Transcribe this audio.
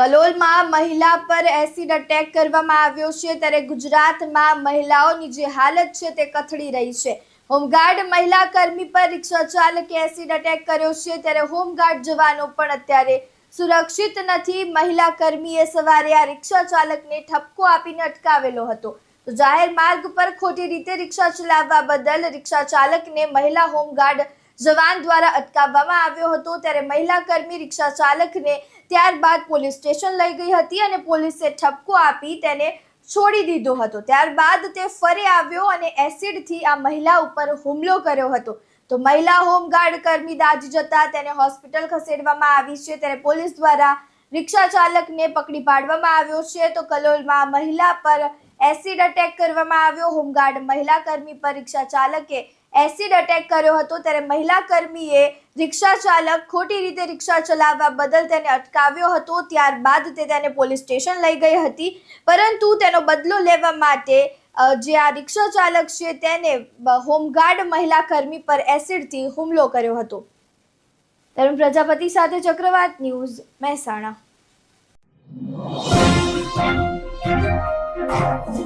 કલોલમાં મહિલા પર acid attack કરવામાં આવ્યો છે ત્યારે ગુજરાતમાં મહિલાઓની જે હાલત છે તે કથળી રહી છે. હોમગાર્ડ મહિલા કર્મી પર રિક્ષા ચાલકે એસિડ અટેક કર્યો છે ત્યારે હોમગાર્ડ જવાનો પણ અત્યારે સુરક્ષિત નથી. મહિલા કર્મીએ સવારે આ રિક્ષા ચાલકને ઠપકો આપીને અટકાવેલો હતો. તો જાહેર માર્ગ પર ખોટી રીતે રિક્ષા ચલાવવા બદલ રિક્ષા ચાલકને મહિલા હોમગાર્ડ જવાન દ્વારા અટકાવવામાં આવ્યો હતો ત્યારે મહિલા કર્મી રિક્ષા ચાલકને ત્યારબાદ પોલીસ સ્ટેશન લઈ ગઈ હતી અને પોલીસે ઠપકો આપી તેને છોડી દીધો હતો. ત્યારબાદ તે ફરી આવ્યો અને એસિડથી આ મહિલા ઉપર હુમલો કર્યો હતો. તો મહિલા હોમગાર્ડ કર્મી દાજી જતા તેને હોસ્પિટલ ખસેડવામાં આવી છે. ત્યારે પોલીસ દ્વારા રિક્ષા ચાલકને પકડી પાડવામાં આવ્યો છે. તો કલોલમાં મહિલા પર એસિડ અટેક કરવામાં આવ્યો. હોમગાર્ડ મહિલા કર્મી પર રિક્ષા ચાલકે એસિડ અટેક કર્યો હતો. ત્યારે મહિલા કર્મીએ રિક્ષા ચાલક ખોટી રીતે રિક્ષા ચલાવવા બદલ તેને અટકાવ્યો હતો. ત્યારબાદ તે તેને પોલીસ સ્ટેશન લઈ ગઈ હતી. પરંતુ તેનો બદલો લેવા માટે જે આ રિક્ષા ચાલક છે તેને હોમગાર્ડ મહિલા કર્મી પર એસિડથી હુમલો કર્યો હતો. તરુણ પ્રજાપતિ સાથે ચક્રવાત ન્યૂઝ મહેસાણા.